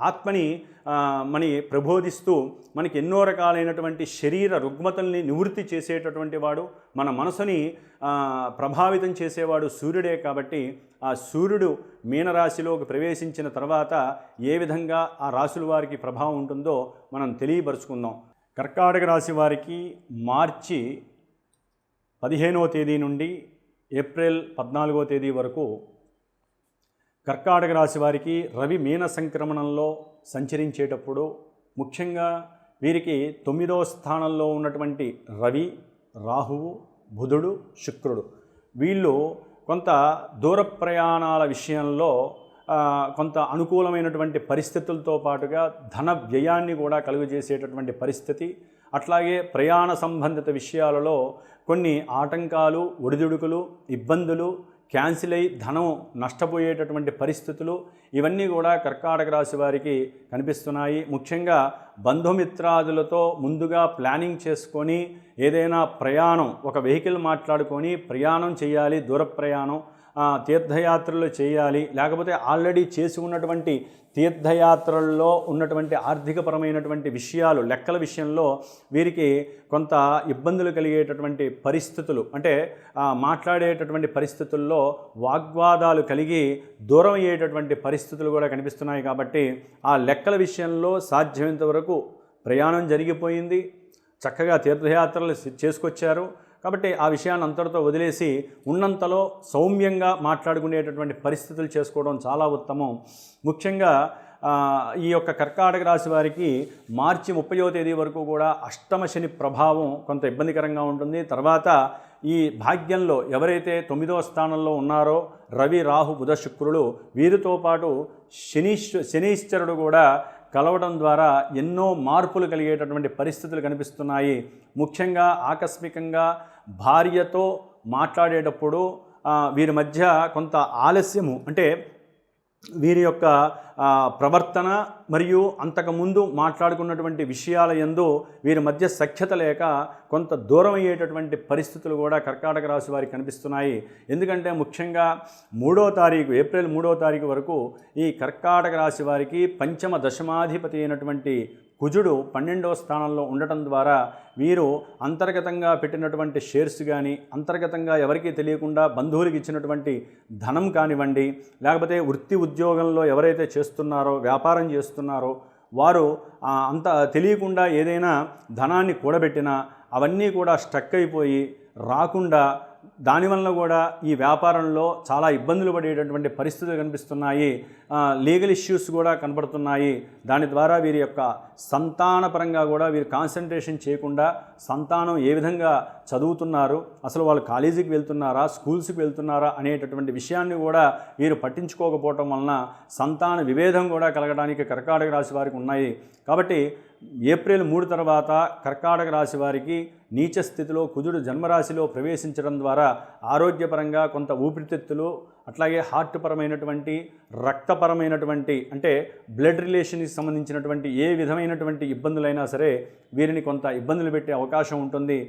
ఆత్మని మని ప్రబోధిస్తూ మనకి ఎన్నో రకాలైనటువంటి శరీర రుగ్మతల్ని నివృత్తి చేసేటటువంటి వాడు మన మనసుని ప్రభావితం చేసేవాడు సూర్యుడే కాబట్టి ఆ సూర్యుడు మీనరాశిలోకి ప్రవేశించిన తర్వాత ఏ విధంగా ఆ రాశుల వారికి ప్రభావం ఉంటుందో మనం తెలియపరుచుకుందాం. కర్కాటక రాశి వారికి మార్చి పదిహేనవ తేదీ నుండి ఏప్రిల్ పద్నాలుగో తేదీ వరకు కర్కాటక రాశి వారికి రవి మీన సంక్రమణంలో సంచరించేటప్పుడు ముఖ్యంగా వీరికి తొమ్మిదవ స్థానంలో ఉన్నటువంటి రవి రాహువు బుధుడు శుక్రుడు. వీళ్ళు కొంత దూర ప్రయాణాల విషయంలో కొంత అనుకూలమైనటువంటి పరిస్థితులతో పాటుగా ధన వ్యయాన్ని కూడా కలుగజేసేటటువంటి పరిస్థితి అట్లాగే ప్రయాణ సంబంధిత విషయాలలో కొన్ని ఆటంకాలు ఒడిదుడుకులు ఇబ్బందులు క్యాన్సిల్ అయ్యి ధనం నష్టపోయేటటువంటి పరిస్థితులు ఇవన్నీ కూడా కర్కాటక రాశి వారికి కనిపిస్తున్నాయి. ముఖ్యంగా బంధుమిత్రాదులతో ముందుగా ప్లానింగ్ చేసుకొని ఏదైనా ప్రయాణం ఒక వెహికల్ మాట్లాడుకొని ప్రయాణం చేయాలి దూర ప్రయాణం తీర్థయాత్రలు చేయాలి. లేకపోతే ఆల్రెడీ చేసి ఉన్నటువంటి తీర్థయాత్రల్లో ఉన్నటువంటి ఆర్థికపరమైనటువంటి విషయాలు లెక్కల విషయంలో వీరికి కొంత ఇబ్బందులు కలిగేటటువంటి పరిస్థితులు. అంటే మాట్లాడేటటువంటి పరిస్థితుల్లో వాగ్వాదాలు కలిగి దూరం అయ్యేటటువంటి పరిస్థితులు కూడా కనిపిస్తున్నాయి కాబట్టి ఆ లెక్కల విషయంలో సాధ్యమైనంత వరకు ప్రయాణం జరిగిపోయింది. చక్కగా తీర్థయాత్రలు చేసుకొచ్చారు. కాబట్టి ఆ విషయాన్ని అంతటితో వదిలేసి ఉన్నంతలో సౌమ్యంగా మాట్లాడుకునేటటువంటి పరిస్థితులు చేసుకోవడం చాలా ఉత్తమం. ముఖ్యంగా ఈ యొక్క కర్కాటక రాశి వారికి మార్చి ముప్పయో తేదీ వరకు కూడా అష్టమ శని ప్రభావం కొంత ఇబ్బందికరంగా ఉంటుంది. తర్వాత ఈ భాగ్యంలో ఎవరైతే తొమ్మిదవ స్థానంలో ఉన్నారో రవి రాహు బుధ శుక్రులు వీరితో పాటు శనీశ్వ శనీశ్వరుడు కూడా కలవడం ద్వారా ఎన్నో మార్పులు కలిగేటటువంటి పరిస్థితులు కనిపిస్తున్నాయి. ముఖ్యంగా ఆకస్మికంగా భార్యతో మాట్లాడేటప్పుడు వీరి మధ్య కొంత ఆలస్యము అంటే వీరి యొక్క ప్రవర్తన మరియు అంతకుముందు మాట్లాడుకున్నటువంటి విషయాల యందు వీరి మధ్య సఖ్యత లేక కొంత దూరం అయ్యేటటువంటి పరిస్థితులు కూడా కర్కాటక రాశి వారికి కనిపిస్తున్నాయి. ఎందుకంటే ముఖ్యంగా మూడో తారీఖు ఏప్రిల్ మూడో తారీఖు వరకు ఈ కర్కాటక రాశి వారికి పంచమ దశమాధిపతి అయినటువంటి కుజుడు పన్నెండవ స్థానంలో ఉండటం ద్వారా వీరు అంతర్గతంగా పెట్టినటువంటి షేర్స్ కానీ అంతర్గతంగా ఎవరికీ తెలియకుండా బంధువులకు ఇచ్చినటువంటి ధనం కానివ్వండి లేకపోతే వృత్తి ఉద్యోగంలో ఎవరైతే చేస్తున్నారో వ్యాపారం చేస్తున్నారో వారు అంత తెలియకుండా ఏదైనా ధనాన్ని కూడబెట్టినా అవన్నీ కూడా స్టక్ అయిపోయి రాకుండా దానివల్ల కూడా ఈ వ్యాపారంలో చాలా ఇబ్బందులు పడేటటువంటి పరిస్థితులు కనిపిస్తున్నాయి. లీగల్ ఇష్యూస్ కూడా కనబడుతున్నాయి. దాని ద్వారా వీరి యొక్క సంతానపరంగా కూడా వీరు కాన్సన్ట్రేషన్ చేయకుండా సంతానం ఏ విధంగా చదువుతున్నారు అసలు వాళ్ళు కాలేజీకి వెళ్తున్నారా స్కూల్స్కి వెళ్తున్నారా అనేటటువంటి విషయాన్ని కూడా వీరు పట్టించుకోకపోవటం వలన సంతాన విభేదం కూడా కలగడానికి కర్కాటక రాశి వారికి ఉన్నాయి. కాబట్టి ఏప్రిల్ మూడు తర్వాత కర్కాటక రాశి వారికి నీచ స్థితిలో కుజుడు జన్మరాశిలో ప్రవేశించడం ద్వారా ఆరోగ్యపరంగా కొంత ఊపిరితిత్తులు అట్లాగే హార్ట్ పరమైనటువంటి రక్తపరమైనటువంటి అంటే బ్లడ్ రిలేషన్కి సంబంధించినటువంటి ఏ విధమైనటువంటి ఇబ్బందులైనా సరే వీరిని కొంత ఇబ్బందులు పెట్టే అవకాశం ఉంటుంది.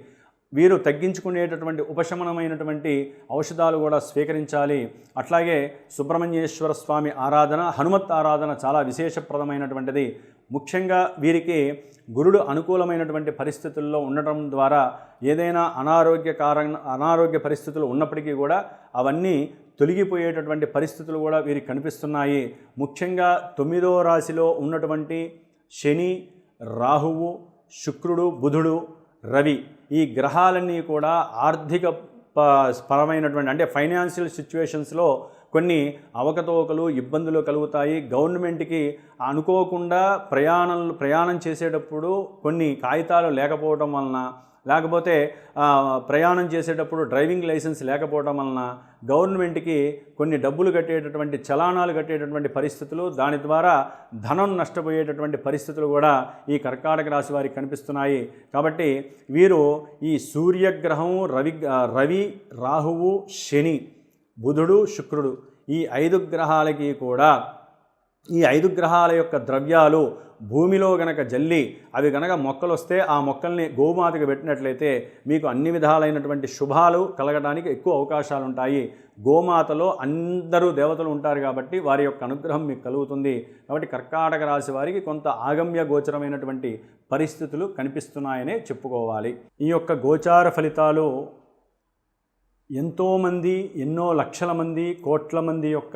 వీరు తగ్గించుకునేటటువంటి ఉపశమనమైనటువంటి ఔషధాలు కూడా స్వీకరించాలి. అట్లాగే సుబ్రహ్మణ్యేశ్వర స్వామి ఆరాధన హనుమత్ ఆరాధన చాలా విశేషప్రదమైనటువంటిది. ముఖ్యంగా వీరికి గురుడు అనుకూలమైనటువంటి పరిస్థితుల్లో ఉండటం ద్వారా ఏదైనా అనారోగ్య కారణ అనారోగ్య పరిస్థితులు ఉన్నప్పటికీ కూడా అవన్నీ తొలగిపోయేటటువంటి పరిస్థితులు కూడా వీరికి కనిపిస్తున్నాయి. ముఖ్యంగా తొమ్మిదో రాశిలో ఉన్నటువంటి శని రాహువు శుక్రుడు బుధుడు రవి ఈ గ్రహాలన్నీ కూడా ఆర్థిక పరమైనటువంటి అంటే ఫైనాన్షియల్ సిచ్యువేషన్స్లో కొన్ని అవకతవకలు ఇబ్బందులు కలుగుతాయి. గవర్నమెంట్కి అనుకోకుండా ప్రయాణం ప్రయాణం చేసేటప్పుడు కొన్ని కాగితాలు లేకపోవడం వలన లేకపోతే ప్రయాణం చేసేటప్పుడు డ్రైవింగ్ లైసెన్స్ లేకపోవడం వలన గవర్నమెంట్కి కొన్ని డబ్బులు కట్టేటటువంటి చలానాలు కట్టేటటువంటి పరిస్థితులు దాని ద్వారా ధనం నష్టపోయేటటువంటి పరిస్థితులు కూడా ఈ కర్కాటక రాశి వారికి కనిపిస్తున్నాయి. కాబట్టి వీరు ఈ సూర్యగ్రహం రవి రవి రాహువు శని బుధుడు శుక్రుడు ఈ ఐదు గ్రహాలకి కూడా ఈ ఐదు గ్రహాల యొక్క ద్రవ్యాలు భూమిలో గనక జల్లి అవి గనక మొక్కలు వస్తే ఆ మొక్కల్ని గోమాతకు పెట్టినట్లయితే మీకు అన్ని విధాలైనటువంటి శుభాలు కలగడానికి ఎక్కువ అవకాశాలు ఉంటాయి గోమాతలో అందరూ దేవతలు ఉంటారు కాబట్టి వారి యొక్క అనుగ్రహం మీకు కలుగుతుంది. కాబట్టి కర్కాటక రాశి వారికి కొంత ఆగమ్య గోచరమైనటువంటి పరిస్థితులు కనిపిస్తున్నాయనే చెప్పుకోవాలి. ఈ యొక్క గోచార ఫలితాలు ఎంతోమంది ఎన్నో లక్షల మంది కోట్ల మంది యొక్క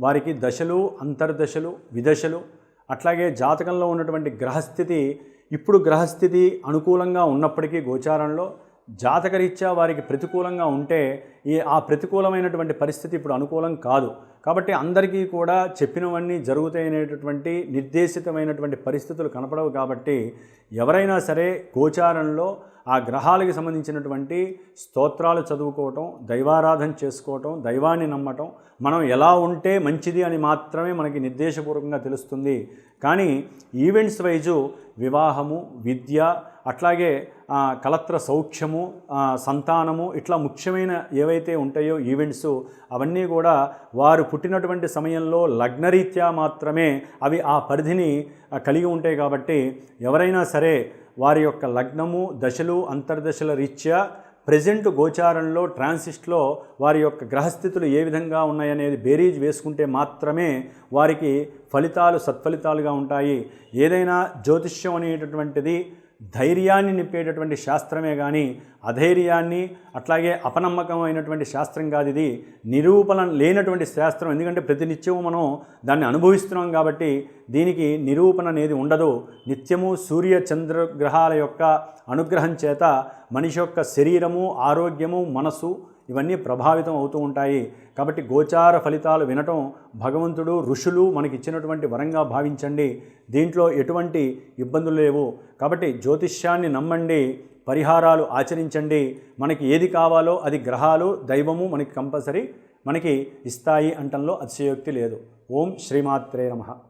వారికి దశలు అంతర్దశలు విదశలు అట్లాగే జాతకంలో ఉన్నటువంటి గ్రహస్థితి ఇప్పుడు గ్రహస్థితి అనుకూలంగా ఉన్నప్పటికీ గోచారంలో జాతకరీత్యా వారికి ప్రతికూలంగా ఉంటే ఈ ఆ ప్రతికూలమైనటువంటి పరిస్థితి ఇప్పుడు అనుకూలం కాదు. కాబట్టి అందరికీ కూడా చెప్పినవన్నీ జరుగుతాయనేటటువంటి నిర్దేశితమైనటువంటి పరిస్థితులు కనపడవు కాబట్టి ఎవరైనా సరే గోచారంలో ఆ గ్రహాలకి సంబంధించినటువంటి స్తోత్రాలు చదువుకోవటం దైవారాధన చేసుకోవటం దైవాన్ని నమ్మటం మనం ఎలా ఉంటే మంచిది అని మాత్రమే మనకి నిర్దేశపూర్వకంగా తెలుస్తుంది. కానీ ఈవెంట్స్ వైజు వివాహము విద్య అట్లాగే కలత్ర సౌఖ్యము సంతానము ఇట్లా ముఖ్యమైన ఏవైతే ఉంటాయో ఈవెంట్స్ అవన్నీ కూడా వారు పుట్టినటువంటి సమయంలో లగ్నరీత్యా మాత్రమే అవి ఆ పరిధిని కలిగి ఉంటాయి కాబట్టి ఎవరైనా సరే వారి యొక్క లగ్నము దశలు అంతర్దశల రీత్యా ప్రజెంట్ గోచారంలో ట్రాన్సిస్ట్లో వారి యొక్క గ్రహస్థితులు ఏ విధంగా ఉన్నాయనేది బేరీజ్ వేసుకుంటే మాత్రమే వారికి ఫలితాలు సత్ఫలితాలుగా ఉంటాయి. ఏదైనా జ్యోతిష్యం అనేటటువంటిది ధైర్యాన్ని నింపేటటువంటి శాస్త్రమే కానీ అధైర్యాన్ని అట్లాగే అపనమ్మకం అయినటువంటి శాస్త్రం కాదు ఇది. నిరూపణ లేనటువంటి శాస్త్రం ఎందుకంటే ప్రతినిత్యము మనం దాన్ని అనుభవిస్తున్నాం కాబట్టి దీనికి నిరూపణ అనేది ఉండదు. నిత్యము సూర్య చంద్రగ్రహాల యొక్క అనుగ్రహం చేత మనిషి యొక్క శరీరము ఆరోగ్యము మనసు ఇవన్నీ ప్రభావితం అవుతూ ఉంటాయి. కాబట్టి గోచార ఫలితాలు వినటం భగవంతుడు ఋషులు మనకి ఇచ్చినటువంటి వరంగా భావించండి. దీంట్లో ఎటువంటి ఇబ్బందులు లేవు. కాబట్టి జ్యోతిష్యాన్ని నమ్మండి పరిహారాలు ఆచరించండి. మనకి ఏది కావాలో అది గ్రహాలు దైవము మనకి కంపల్సరీ మనకి ఇస్తాయి అంటంలో అతిశయోక్తి లేదు. ఓం శ్రీమాత్రే నమ.